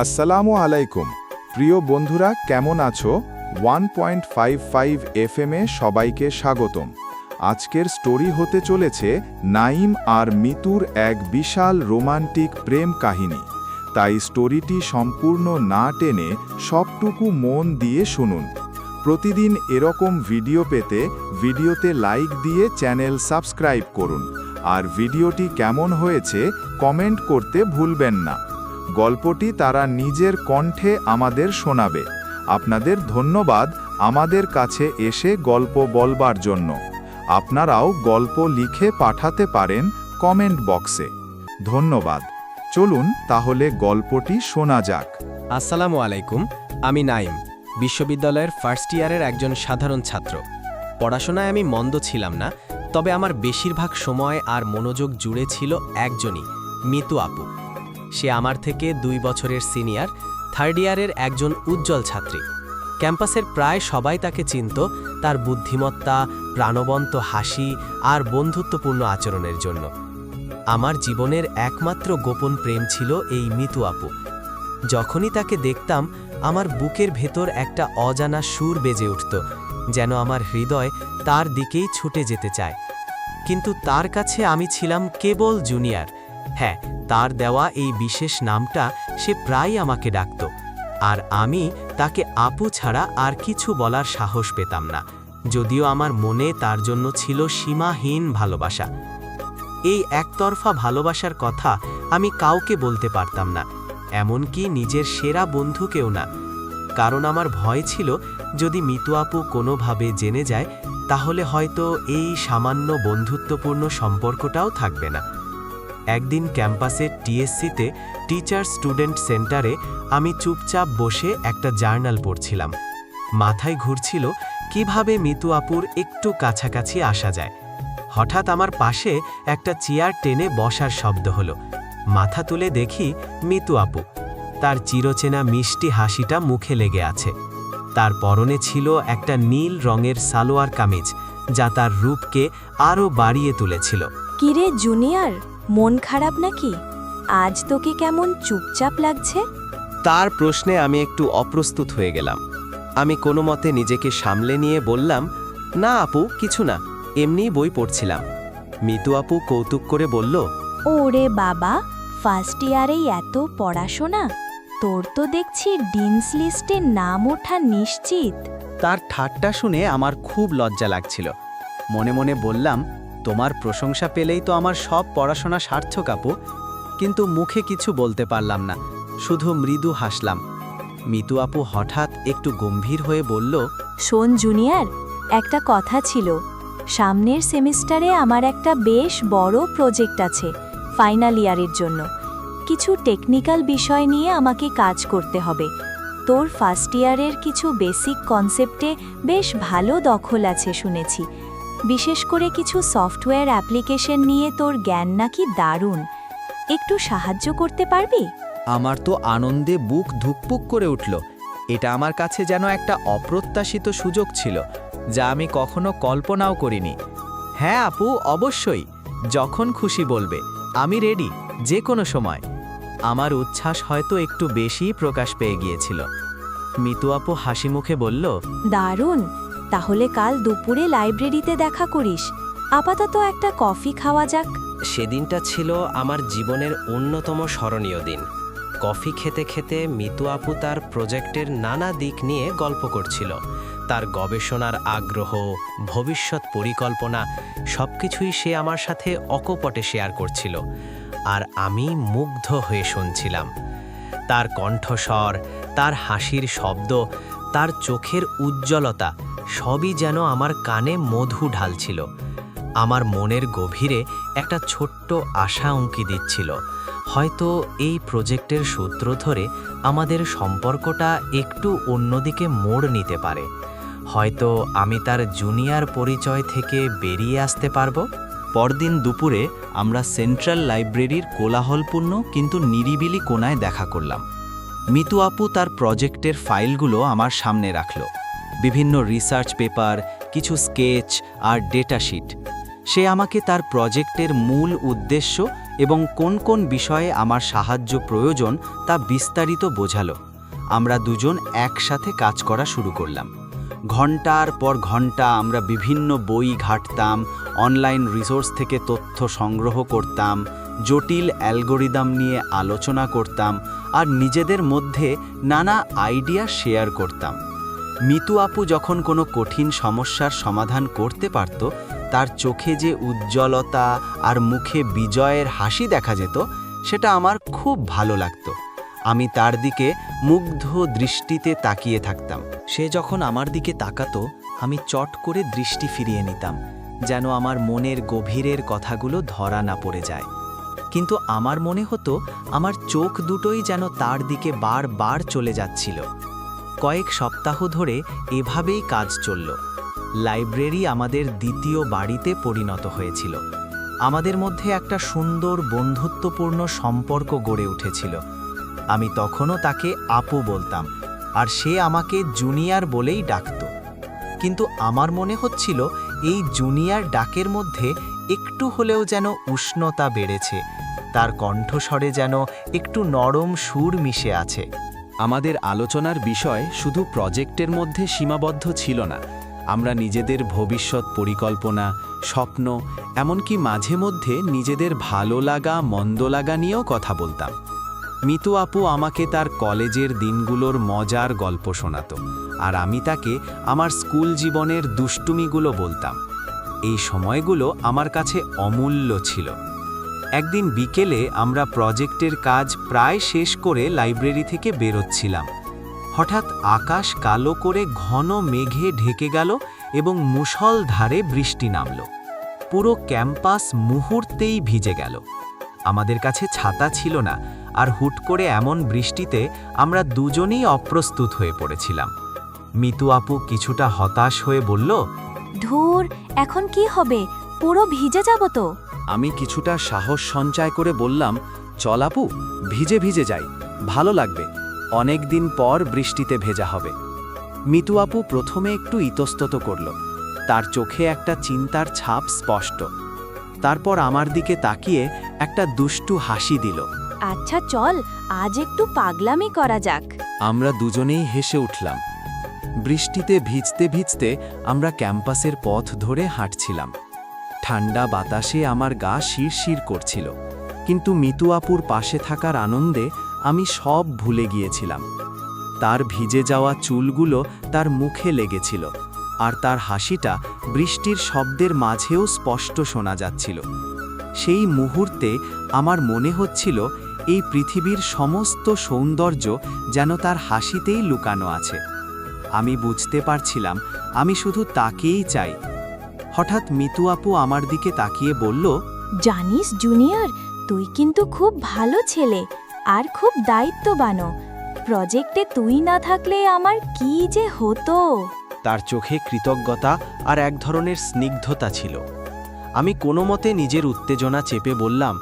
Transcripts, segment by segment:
আসসালামু আলাইকুম। প্রিয় বন্ধুরা, কেমন আছো? ওয়ান পয়েন্ট ফাইভ ফাইভ এফএমে সবাইকে স্বাগতম। আজকের স্টোরি হতে চলেছে নাইম আর মিতুর এক বিশাল রোমান্টিক প্রেম কাহিনী। তাই স্টোরিটি সম্পূর্ণ না টেনে সবটুকু মন দিয়ে শুনুন। প্রতিদিন এরকম ভিডিও পেতে ভিডিওতে লাইক দিয়ে চ্যানেল সাবস্ক্রাইব করুন। আর ভিডিওটি কেমন হয়েছে কমেন্ট করতে ভুলবেন না। গল্পটি তারা নিজের কণ্ঠে আমাদের শোনাবে। আপনাদের ধন্যবাদ আমাদের কাছে এসে গল্প বলবার জন্য। আপনারাও গল্প লিখে পাঠাতে পারেন কমেন্ট বক্সে। ধন্যবাদ। চলুন তাহলে গল্পটি শোনা যাক। আসসালামু আলাইকুম, আমি নাইম, বিশ্ববিদ্যালয়ের ফার্স্ট ইয়ারের একজন সাধারণ ছাত্র। পড়াশোনায় আমি মন্দ ছিলাম না, তবে আমার বেশিরভাগ সময় আর মনোযোগ জুড়ে ছিল একজনই, মিতু আপু। সে আমার থেকে দুই বছরের সিনিয়র থার্ড ইয়ারের একজন উজ্জ্বল ছাত্রী। ক্যাম্পাসের প্রায় সবাই তাকে চিনত, তার বুদ্ধিমত্তা, প্রাণবন্ত হাসি আর বন্ধুত্বপূর্ণ আচরণের জন্য। আমার জীবনের একমাত্র গোপন প্রেম ছিল এই মিতু আপু। যখনই তাকে দেখতাম, আমার বুকের ভেতর একটা অজানা সুর বেজে উঠত, যেন আমার হৃদয় তার দিকেই ছুটে যেতে চায়। কিন্তু তার কাছে আমি ছিলাম কেবল জুনিয়র হ্যাঁ তার দেওয়া এই বিশেষ নামটা সে প্রায় আমাকে ডাকত, আর আমি তাকে আপু ছাড়া আর কিছু বলার সাহস পেতাম না, যদিও আমার মনে তার জন্য ছিল সীমাহীন ভালোবাসা। এই একতরফা ভালোবাসার কথা আমি কাউকে বলতে পারতাম না, এমনকি নিজের সেরা বন্ধুকেও না, কারণ আমার ভয় ছিল যদি মিতু আপু কোনোভাবে জেনে যায়, তাহলে হয়তো এই সামান্য বন্ধুত্বপূর্ণ সম্পর্কটাও থাকবে না। একদিন ক্যাম্পাসের টিএসসিতে টিচার স্টুডেন্ট সেন্টারে আমি চুপচাপ বসে একটা জার্নাল পড়ছিলাম। মাথায় ঘুরছিল কীভাবে মিতু আপুর একটু কাছাকাছি আসা যায়। হঠাৎ আমার পাশে একটা চেয়ার টেনে বসার শব্দ হলো। মাথা তুলে দেখি মিতু আপু। তার চিরচেনা মিষ্টি হাসিটা মুখে লেগে আছে। তার পরনে ছিল একটা নীল রঙের সালোয়ার কামিজ, যা তার রূপকে আরও বাড়িয়ে তুলেছিল। কিরে জুনিয়র মন খারাপ নাকি? আজ তোকে কেমন চুপচাপ লাগছে? তার প্রশ্নে আমি একটু অপ্রস্তুত হয়ে গেলাম। আমি কোনো মতে নিজেকে সামলে নিয়ে বললাম না আপু কিছু না। এমনিই বই পড়ছিলাম। মিতু আপু কৌতুক করে বলল ওরে বাবা ফার্স্ট ইয়ারেই এত পড়াশোনা? তোর তো দেখছি ডিনস লিস্টে নাম ওঠা নিশ্চিত। তার ঠাট্টা শুনে আমার খুব লজ্জা লাগছিল। মনে মনে বললাম তোমার প্রশংসা পেলেই তো আমার সব পড়াশোনা সার্থক, আপু। কিন্তু মুখে কিছু বলতে পারলাম না, শুধু মৃদু হাসলাম। মিতু আপু হঠাৎ একটু গম্ভীর হয়ে বলল, শোন জুনিয়র, একটা কথা ছিল। সামনের সেমিস্টারে আমার একটা বেশ বড় প্রজেক্ট আছে, ফাইনাল ইয়ারের জন্য। কিছু টেকনিক্যাল বিষয় নিয়ে আমাকে কাজ করতে হবে। তোর ফার্স্ট ইয়ারের কিছু বেসিক কনসেপ্টে বেশ ভালো দখল আছে শুনেছি। বিশেষ করে কিছু সফটওয়্যার অ্যাপ্লিকেশন নিয়ে তোর জ্ঞান নাকি দারুণ। একটু সাহায্য করতে পারবি? আমার তো আনন্দে বুক ধুকপুক করে উঠল। এটা আমার কাছে যেন একটা অপ্রত্যাশিত সুযোগ ছিল যা আমি কখনো কল্পনাও করিনি। হ্যাঁ আপু অবশ্যই। যখন খুশি বলবে আমি রেডি যে কোনো সময়। আমার উচ্ছ্বাস হয়তো একটু বেশিই প্রকাশ পেয়ে গিয়েছিল। মিতু আপু হাসি মুখে বলল দারুণ। তাহলে কাল দুপুরে লাইব্রেরিতে দেখা করিস। আপাতত একটা কফি খাওয়া যাক। সেদিনটা ছিল আমার জীবনের অন্যতম স্মরণীয় দিন। কফি খেতে খেতে মিতু আপু তার প্রজেক্টের নানা দিক নিয়ে গল্প করছিল। তার গবেষণার আগ্রহ, ভবিষ্যৎ পরিকল্পনা সব কিছুই সে আমার সাথে অকপটে শেয়ার করছিল। আর আমি মুগ্ধ হয়ে শুনছিলাম। তার কণ্ঠস্বর, তার হাসির শব্দ, তার চোখের উজ্জ্বলতা সবই যেন আমার কানে মধু ঢালছিল। আমার মনের গভীরে একটা ছোট্ট আশা উঁকি দিচ্ছিল। হয়তো এই প্রজেক্টের সূত্র ধরে আমাদের সম্পর্কটা একটু অন্যদিকে মোড় নিতে পারে। হয়তো আমি তার জুনিয়র পরিচয় থেকে বেরিয়ে আসতে পারব। পরদিন দুপুরে আমরা সেন্ট্রাল লাইব্রেরির কোলাহলপূর্ণ কিন্তু নিরিবিলি কোনায় দেখা করলাম। মিতু আপু তার প্রজেক্টের ফাইলগুলো আমার সামনে রাখল। বিভিন্ন রিসার্চ পেপার কিছু স্কেচ আর ডেটা শিট সে আমাকে তার প্রজেক্টের মূল উদ্দেশ্য এবং কোন কোন বিষয়ে আমার সাহায্য প্রয়োজন তা বিস্তারিত বোঝালো। আমরা দুজন একসাথে কাজ করা শুরু করলাম। ঘণ্টার পর ঘণ্টা আমরা বিভিন্ন বই ঘাঁটতাম অনলাইন রিসোর্স থেকে তথ্য সংগ্রহ করতাম, জটিল অ্যালগোরিদম নিয়ে আলোচনা করতাম আর নিজেদের মধ্যে নানা আইডিয়া শেয়ার করতাম। মিতু আপু যখন কোনো কঠিন সমস্যার সমাধান করতে পারত, তার চোখে যে উজ্জ্বলতা আর মুখে বিজয়ের হাসি দেখা যেত, সেটা আমার খুব ভালো লাগতো। আমি তার দিকে মুগ্ধ দৃষ্টিতে তাকিয়ে থাকতাম। সে যখন আমার দিকে তাকাতো, আমি চট করে দৃষ্টি ফিরিয়ে নিতাম, যেন আমার মনের গভীরের কথাগুলো ধরা না পড়ে যায়। কিন্তু আমার মনে হতো, আমার চোখ দুটোই যেন তার দিকে বারবার চলে যাচ্ছিল। কয়েক সপ্তাহ ধরে এভাবেই কাজ চলল। লাইব্রেরি আমাদের দ্বিতীয় বাড়িতে পরিণত হয়েছিল। আমাদের মধ্যে একটা সুন্দর বন্ধুত্বপূর্ণ সম্পর্ক গড়ে উঠেছিল। আমি তখনও তাকে আপু বলতাম, আর সে আমাকে জুনিয়র বলেই ডাকত। কিন্তু আমার মনে হচ্ছিল, এই জুনিয়র ডাকের মধ্যে একটু হলেও যেন উষ্ণতা বেড়েছে, তার কণ্ঠস্বরে যেন একটু নরম সুর মিশে আছে। আমাদের আলোচনার বিষয় শুধু প্রজেক্টের মধ্যে সীমাবদ্ধ ছিল না। আমরা নিজেদের ভবিষ্যৎ পরিকল্পনা, স্বপ্ন, এমনকি মাঝে মধ্যে নিজেদের ভালো লাগা, মন্দ লাগা নিয়েও কথা বলতাম। মিতু আপু আমাকে তার কলেজের দিনগুলোর মজার গল্প শোনাতো, আর আমি তাকে আমার স্কুল জীবনের দুষ্টুমিগুলো বলতাম। এই সময়গুলো আমার কাছে অমূল্য ছিল। একদিন বিকেলে আমরা প্রজেক্টের কাজ প্রায় শেষ করে লাইব্রেরি থেকে বেরোচ্ছিলাম। হঠাৎ আকাশ কালো করে ঘন মেঘে ঢেকে গেল এবং মুষল ধারে বৃষ্টি নামল। পুরো ক্যাম্পাস মুহূর্তেই ভিজে গেল। আমাদের কাছে ছাতা ছিল না, আর হুট করে এমন বৃষ্টিতে আমরা দুজনেই অপ্রস্তুত হয়ে পড়েছিলাম। মিতু আপু কিছুটা হতাশ হয়ে বলল, ধুর, এখন কি হবে? পুরো ভিজে যাব তো। আমি কিছুটা সাহস সঞ্চয় করে বললাম চলাপু ভিজে ভিজে যাই ভালো লাগবে অনেক দিন পর বৃষ্টিতে ভেজা হবে। মিতু আপু প্রথমে একটু ইতস্তত করল। তার চোখে একটা চিন্তার ছাপ স্পষ্ট। তারপর আমার দিকে তাকিয়ে একটা দুষ্টু হাসি দিল। আচ্ছা চল আজ একটু পাগলামি করা যাক। আমরা দুজনেই হেসে উঠলাম। বৃষ্টিতে ভিজতে ভিজতে আমরা ক্যাম্পাসের পথ ধরে হাঁটছিলাম। ঠান্ডা বাতাসে আমার গা শিরশির করছিল। কিন্তু মিতু আপুর পাশে থাকার আনন্দে আমি সব ভুলে গিয়েছিলাম। তার ভিজে যাওয়া চুলগুলো তার মুখে লেগেছিল, আর তার হাসিটা বৃষ্টির শব্দের মাঝেও স্পষ্ট শোনা যাচ্ছিল। সেই মুহূর্তে আমার মনে হচ্ছিল, এই পৃথিবীর সমস্ত সৌন্দর্য যেন তার হাসিতেই লুকানো আছে। আমি বুঝতে পারছিলাম, আমি শুধু তাকেই চাই। হঠাৎ মিতু আপু আমার দিকে তাকিয়ে বলল জানিস জুনিয়র তুই কিন্তু খুব ভালো ছেলে আর খুব দায়িত্ববানও। প্রজেক্টে তুই না থাকলে আমার কি যে হতো? তার চোখে কৃতজ্ঞতা আর এক ধরনের স্নিগ্ধতা ছিল। আমি কোনো মতে নিজের উত্তেজনা চেপে বললাম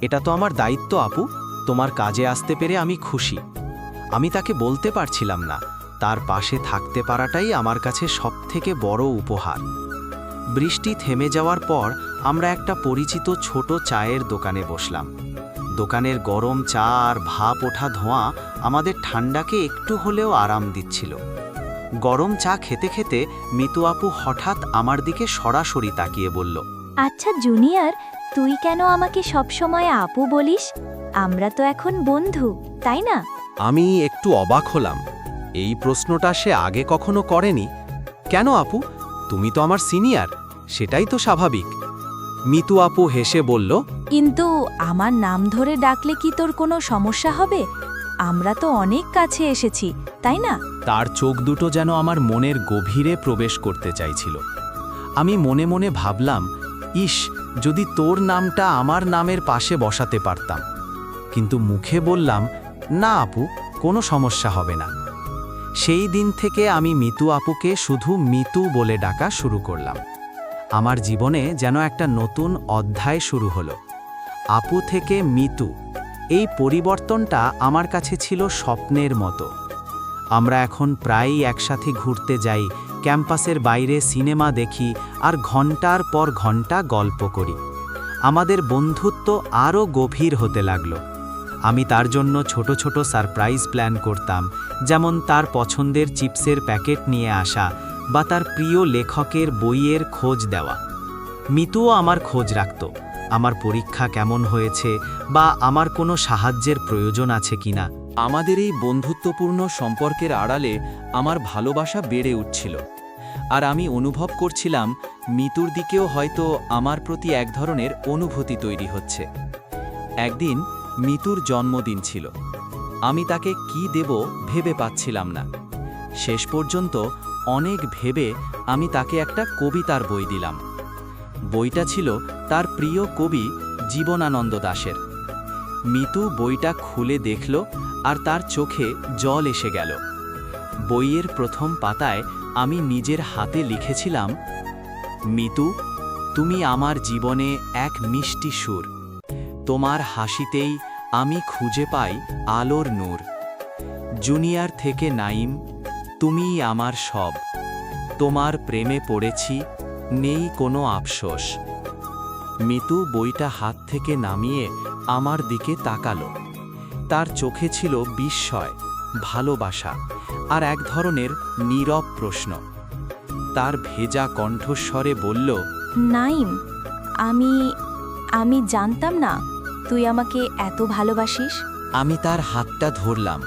এটা তো আমার দায়িত্ব আপু তোমার কাজে আসতে পেরে আমি খুশি। আমি তাকে বলতে পারছিলাম না তার পাশে থাকতে পারাটাই আমার কাছে সবথেকে বড় উপহার। বৃষ্টি থেমে যাওয়ার পর আমরা একটা পরিচিত ছোট চায়ের দোকানে বসলাম। দোকানের গরম চা আর ভাপ ওঠা ধোঁয়া আমাদের ঠান্ডাকে একটু হলেও আরাম দিচ্ছিল। গরম চা খেতে খেতে মিতু আপু হঠাৎ আমার দিকে সরাসরি তাকিয়ে বলল আচ্ছা জুনিয়র তুই কেন আমাকে সবসময় আপু বলিস? আমরা তো এখন বন্ধু তাই না? আমি একটু অবাক হলাম। এই প্রশ্নটা সে আগে কখনো করেনি। কেন আপু? তুমি তো আমার সিনিয়র সেটাই তো স্বাভাবিক। মিতু আপু হেসে বলল কিন্তু আমার নাম ধরে ডাকলে কি তোর কোনো সমস্যা হবে? আমরা তো অনেক কাছে এসেছি তাই না? তার চোখ দুটো যেন আমার মনের গভীরে প্রবেশ করতে চাইছিল। আমি মনে মনে ভাবলাম ইস যদি তোর নামটা আমার নামের পাশে বসাতে পারতাম। কিন্তু মুখে বললাম না আপু কোনো সমস্যা হবে না। সেই দিন থেকে আমি মিতু আপুকে শুধু মিতু বলে ডাকা শুরু করলাম। আমার জীবনে যেন একটা নতুন অধ্যায় শুরু হলো। আপু থেকে মিতু, এই পরিবর্তনটা আমার কাছে ছিল স্বপ্নের মতো। আমরা এখন প্রায়ই একসাথে ঘুরতে যাই, ক্যাম্পাসের বাইরে সিনেমা দেখি আর ঘণ্টার পর ঘণ্টা গল্প করি। আমাদের বন্ধুত্ব আরও গভীর হতে লাগল। আমি তার জন্য ছোট ছোট সারপ্রাইজ প্ল্যান করতাম, যেমন তার পছন্দের চিপসের প্যাকেট নিয়ে আসা বা তার প্রিয় লেখকের বইয়ের খোঁজ দেওয়া। মিতুও আমার খোঁজ রাখত, আমার পরীক্ষা কেমন হয়েছে বা আমার কোনো সাহায্যের প্রয়োজন আছে কিনা আমাদের এই বন্ধুত্বপূর্ণ সম্পর্কের আড়ালে আমার ভালোবাসা বেড়ে উঠছিল। আর আমি অনুভব করছিলাম, মিতুর দিকেও হয়তো আমার প্রতি এক ধরনের অনুভূতি তৈরি হচ্ছে। একদিন মিতুর জন্মদিন ছিল। আমি তাকে কি দেব ভেবে পাচ্ছিলাম না। শেষ পর্যন্ত অনেক ভেবে আমি তাকে একটা কবিতার বই দিলাম। বইটা ছিল তার প্রিয় কবি জীবনানন্দ দাশের। মিতু বইটা খুলে দেখল আর তার চোখে জল এসে গেল। বইয়ের প্রথম পাতায় আমি নিজের হাতে লিখেছিলাম, মিতু, তুমি আমার জীবনে এক মিষ্টি সুর। তোমার হাসিতেই আমি খুঁজে পাই আলোর নূর। জুনিয়র থেকে নাইম তুমিই আমার সব। তোমার প্রেমে পড়েছি, নেই কোনো আফসোস। মিতু বইটা হাত থেকে নামিয়ে আমার দিকে তাকালো। তার চোখে ছিল বিস্ময়, ভালোবাসা আর এক ধরনের নীরব প্রশ্ন। তার ভেজা কণ্ঠস্বরে বলল নাইম আমি আমি জানতাম না তুই আমাকে এত ভালোবাসিস? আমি তার হাতটা ধরলাম।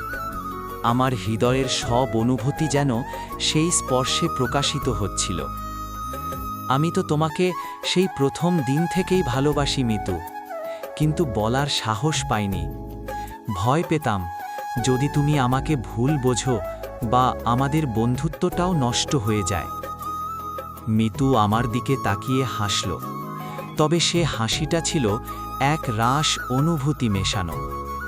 আমার হৃদয়ের সব অনুভূতি যেন সেই স্পর্শে প্রকাশিত হচ্ছিল। আমি তো তোমাকে সেই প্রথম দিন থেকেই ভালোবাসি, মিতু। কিন্তু বলার সাহস পাইনি। ভয় পেতাম, যদি তুমি আমাকে ভুল বোঝো বা আমাদের বন্ধুত্বটাও নষ্ট হয়ে যায়। মিতু আমার দিকে তাকিয়ে হাসল। তবে সে হাসিটা ছিল এক রাস অনুভূতি মেশানো।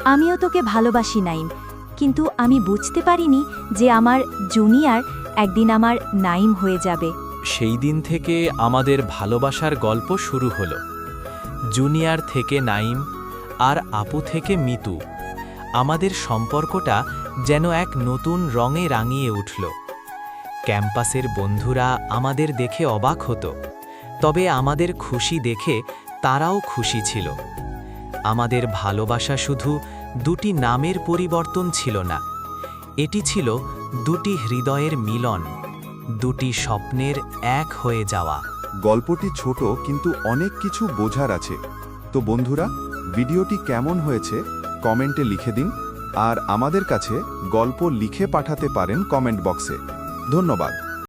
আমিও তোকে ভালোবাসি নাইম কিন্তু আমি বুঝতে পারিনি যে আমার জুনিয়র একদিন আমার নাইম হয়ে যাবে। সেই দিন থেকে আমাদের ভালোবাসার গল্প শুরু হলো। জুনিয়র থেকে নাইম আর আপু থেকে মিতু। আমাদের সম্পর্কটা যেন এক নতুন রঙে রাঙিয়ে উঠল। ক্যাম্পাসের বন্ধুরা আমাদের দেখে অবাক হতো। তবে আমাদের খুশি দেখে তারাও খুশি ছিল। আমাদের ভালোবাসা শুধু দুটি নামের পরিবর্তন ছিল না। এটি ছিল দুটি হৃদয়ের মিলন, দুটি স্বপ্নের এক হয়ে যাওয়া। গল্পটি ছোট কিন্তু অনেক কিছু বোঝার আছে। তো বন্ধুরা, ভিডিওটি কেমন হয়েছে কমেন্টে লিখে দিন, আর আমাদের কাছে গল্প লিখে পাঠাতে পারেন কমেন্ট বক্সে। ধন্যবাদ।